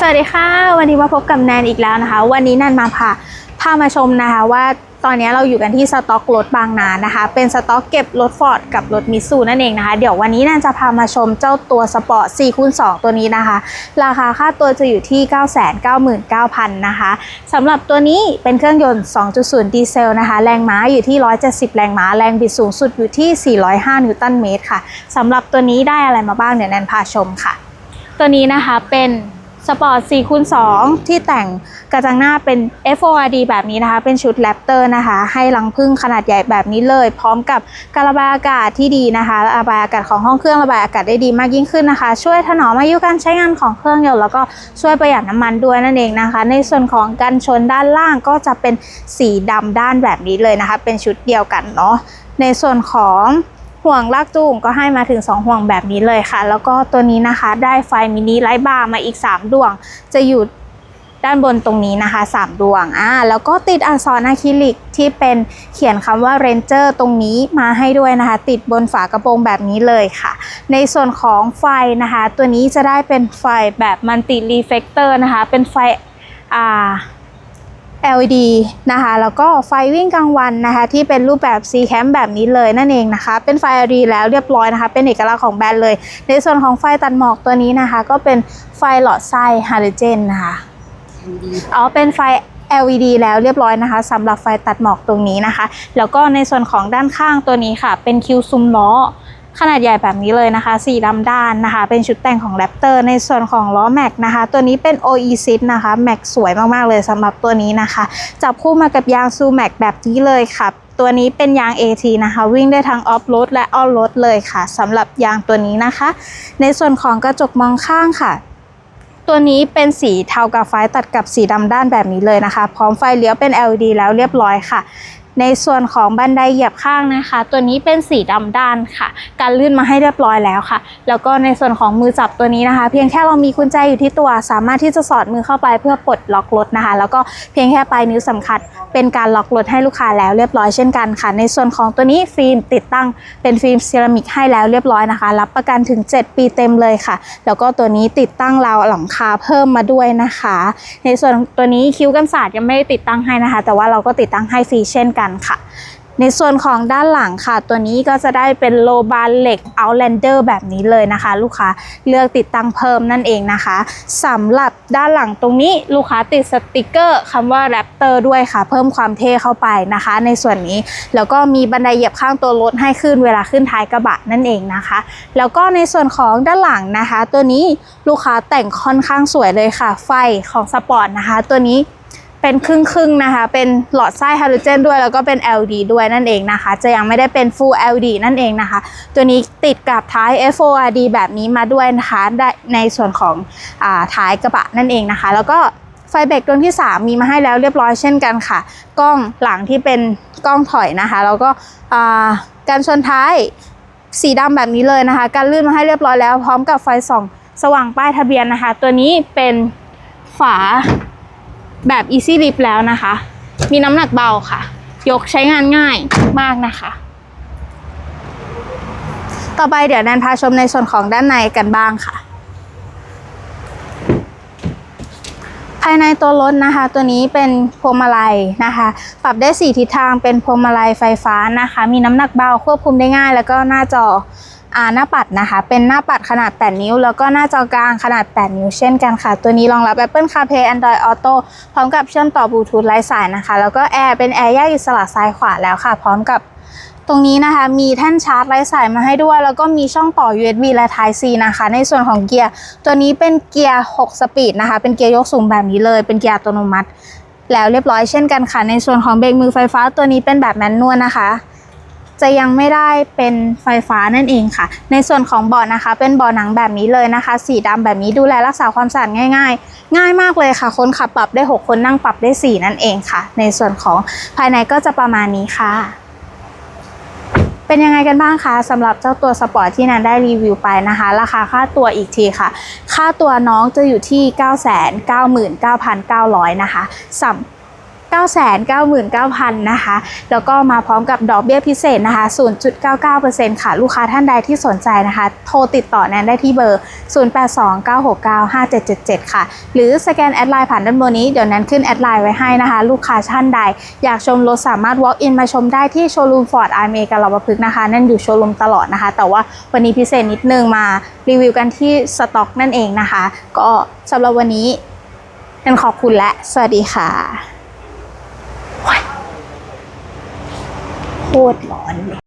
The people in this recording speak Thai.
สวัสดีค่ะวันนี้มาพบกับแนนอีกแล้วนะคะ วันนี้แนนมาพาพามาชมนะคะว่าตอนนี้เราอยู่กันที่สต็อกรถบางนานะคะ เป็นสต็อกเก็บรถฟอร์ดกับรถมิตซูนั่นเองนะคะ เดี๋ยววันนี้แนนจะพามาชมเจ้าตัวสปอร์ต4คูณ2ตัวนี้นะคะ ราคาค่าตัวจะอยู่ที่ 999,000 นะคะสำหรับตัวนี้เป็นเครื่องยนต์ 2.0 ดีเซลนะคะ แรงม้าอยู่ที่ 170 แรงม้าแรงบิดสูงสุดอยู่ที่ 405 นิวตันเมตรค่ะสำหรับตัวนี้ได้อะไรมาบ้างเดี๋ยวแนนพาชมค่ะ ตัวนี้นะคะเป็น สปอร์ต4คูณ2ที่แต่งกระจังหน้าเป็น FORD แบบนี้นะคะ เป็นชุดแรปเตอร์นะคะ ให้รังพึ่งขนาดใหญ่แบบนี้เลย พร้อมกับการระบายอากาศที่ดีนะคะระบายอากาศของห้องเครื่องระบายอากาศได้ดีมากยิ่งขึ้นนะคะ ช่วยถนอมอายุการใช้งานของเครื่องยนต์แล้วก็ช่วยประหยัดน้ำมันด้วยนั่นเองนะคะ ในส่วนของกันชนด้านล่างก็จะเป็นสีดำด้านแบบนี้เลยนะคะ เป็นชุดเดียวกันเนาะในส่วนของ ห่วงลากจูงก็ให้มาถึง 2 ห่วงแบบนี้เลยค่ะ แล้วก็ตัวนี้นะคะได้ไฟมินิไลท์บาร์มาอีก 3 ดวง จะอยู่ด้านบนตรงนี้นะคะ 3 ดวงอ่าแล้วก็ติดอักษรอะคริลิกที่เป็นเขียนคำว่า Ranger ตรงนี้มาให้ด้วยนะคะ ติดบนฝากระโปรงแบบนี้เลยค่ะ ในส่วนของไฟนะคะ ตัวนี้จะได้เป็นไฟแบบมัลติรีเฟกเตอร์นะคะ เป็นไฟอ่า LED นะคะ แล้วก็ไฟวิ่งกลางวันนะคะ ที่เป็นรูปแบบ C Cam แบบนี้เลยนั่นเองนะคะ เป็นไฟ LED แล้วเรียบร้อยนะคะ เป็นเอกลักษณ์ของแบรนด์เลย ในส่วนของไฟตัดหมอกตัวนี้นะคะ ก็เป็นไฟหลอดไส้ฮาโลเจนนะคะอ๋อเป็นไฟ LED แล้วเรียบร้อยนะคะสำหรับไฟตัดหมอกตรงนี้นะคะ แล้วก็ในส่วนของด้านข้างตัวนี้ค่ะ เป็นคิวซุมล้อ ขนาดใหญ่แบบนี้เลยนะคะ สีดำด้านนะคะ เป็นชุดแต่งของ Raptor ในส่วนของล้อแม็กนะคะ ตัวนี้เป็น OE s i t นะคะแม็กสวยมากๆเลยสำหรับตัวนี้นะคะ จับคู่มากับยางซูแม็กแบบนี้เลยค่ะตัวนี้เป็นยาง AT นะคะ วิ่งได้ทั้งออฟโรดและออนโรดเลยค่ะสำหรับยางตัวนี้นะคะ ในส่วนของกระจกมองข้างค่ะ ตัวนี้เป็นสีเทากาไฟตัดกับสีดำด้านแบบนี้เลยนะคะ พร้อมไฟเลี้ยวเป็น LED แล้วเรียบร้อยค่ะ ในส่วนของบันไดเหยียบข้างนะคะ ตัวนี้เป็นสีดำด้านค่ะ การลื่นมาให้เรียบร้อยแล้วค่ะ แล้วก็ในส่วนของมือจับตัวนี้นะคะ เพียงแค่เรามีกุญแจอยู่ที่ตัว สามารถที่จะสอดมือเข้าไปเพื่อปลดล็อกรถนะคะ แล้วก็เพียงแค่ปลายนิ้วสำคัญเป็นการล็อกรถให้ลูกค้าแล้วเรียบร้อยเช่นกันค่ะ ในส่วนของตัวนี้ฟิล์มติดตั้งเป็นฟิล์มเซรามิกให้แล้วเรียบร้อยนะคะ รับประกันถึง 7 ปีเต็มเลยค่ะ แล้วก็ตัวนี้ติดตั้งราวหลังคาเพิ่มมาด้วยนะคะ ในส่วนตัวนี้คิ้วกันศาสตร์ยังไม่ได้ติดตั้งให้นะคะ แต่ว่าเราก็ติดตั้งให้ฟรีเช่นกันค่ะ ในส่วนของด้านหลังค่ะ ตัวนี้ก็จะได้เป็นโลบานเหล็ก Outlander แบบนี้เลยนะคะ ลูกค้าเลือกติดตั้งเพิ่มนั่นเองนะคะสำหรับด้านหลังตรงนี้ลูกค้าติดสติกเกอร์คำว่า Raptor ด้วยค่ะ เพิ่มความเท่เข้าไปนะคะ ในส่วนนี้แล้วก็มีบันไดเหยียบข้างตัวรถให้ขึ้นเวลาขึ้นท้ายกระบะนั่นเองนะคะ แล้วก็ในส่วนของด้านหลังนะคะ ตัวนี้ลูกค้าแต่งค่อนข้างสวยเลยค่ะ ไฟของสปอร์ตนะคะ ตัวนี้ เป็นครึ่งครึ่งๆนะคะ เป็นหลอดไส้ฮาโลเจนด้วยแล้วก็เป็น LED ด้วยนั่นเองนะคะ จะยังไม่ได้เป็น Full LED นั่นเองนะคะ ตัวนี้ติดกับท้าย FORD แบบนี้มาด้วยนะคะในส่วนของอท้ายกระบะนั่นเองนะคะ แล้วก็ไฟเบรกดวงที่ 3 มีมาให้แล้วเรียบร้อยเช่นกันค่ะ กล้องหลังที่เป็นกล้องถอยนะคะ แล้วก็อ่าการชนท้ายสีดำแบบนี้เลยนะคะ การลื่นมาให้เรียบร้อยแล้ว พร้อมกับไฟส่องสว่างป้ายทะเบียนนะคะ ตัวนี้เป็นฝา แบบ Easy Lift แล้วนะคะ มีน้ำหนักเบาค่ะ ยกใช้งานง่ายมากนะคะ ต่อไปเดี๋ยวแนนพาชมในส่วนของด้านในกันบ้างค่ะภายในตัวรถนะคะ ตัวนี้เป็นพวงมาลัยนะคะ ปรับได้ 4 ทิศทางเป็นพวงมาลัยไฟฟ้านะคะ มีน้ำหนักเบาควบคุมได้ง่าย แล้วก็หน้าจอ หน้าปัดนะคะ เป็นหน้าปัดขนาด 8 นิ้ว แล้วก็หน้าจอกลางขนาด 8 นิ้วเช่นกันค่ะ ตัวนี้รองรับ Apple CarPlay Android Auto พร้อมกับเชื่อมต่อบลูทูธไร้สายนะคะ แล้วก็แอร์เป็นแอร์แยกอิสระซ้ายขวาแล้วค่ะ พร้อมกับตรงนี้นะคะมีแท่นชาร์จไร้สายมาให้ด้วย แล้วก็มีช่องต่อ USB และ Type C นะคะ ในส่วนของเกียร์ ตัวนี้เป็นเกียร์ 6 สปีดนะคะ เป็นเกียร์ยกสูงแบบนี้เลย เป็นเกียร์อัตโนมัติ แล้วเรียบร้อยเช่นกันค่ะ ในส่วนของเบรกมือไฟฟ้าตัวนี้เป็นแบบแมนนวลนะคะ จะยังไม่ได้เป็นไฟฟ้านั่นเองค่ะ ในส่วนของเบาะนะคะ เป็นเบาะหนังแบบนี้เลยนะคะ สีดำแบบนี้ดูแลรักษาความสะอาดง่าย ๆ ง่ายมากเลยค่ะ คนขับปรับได้ 6 คนนั่งปรับได้ 4 นั่นเองค่ะ ในส่วนของภายในก็จะประมาณนี้ค่ะเป็นยังไงกันบ้างคะสำหรับเจ้าตัวสปอร์ตที่นันได้รีวิวไปนะคะ ราคาค่าตัวอีกทีค่ะ ค่าตัวน้องจะอยู่ที่ 999,900 นะคะสำ 999,000นะคะ แล้วก็มาพร้อมกับดอกเบี้ยพิเศษนะคะ 0.99%ค่ะ ลูกค้าท่านใดที่สนใจนะคะ โทรติดต่อแนนได้ที่เบอร์ 0829695777 ค่ะ หรือสแกนแอดไลน์ผ่านด้านบนนี้ เดี๋ยวแนนขึ้นแอดไลน์ไว้ให้นะคะ ลูกค้าท่านใด อยากชมรถสามารถ walk in มาชมได้ที่โชว์รูมฟอร์ดอาร์เมกาลบพฤกนะคะ นั่นอยู่โชว์รูมตลอดนะคะ แต่ว่าวันนี้พิเศษนิดนึงมารีวิวกันที่สต็อกนั่นเองนะคะ ก็สำหรับวันนี้แนนขอบคุณและ สวัสดีค่ะ โคตรร้อนเลย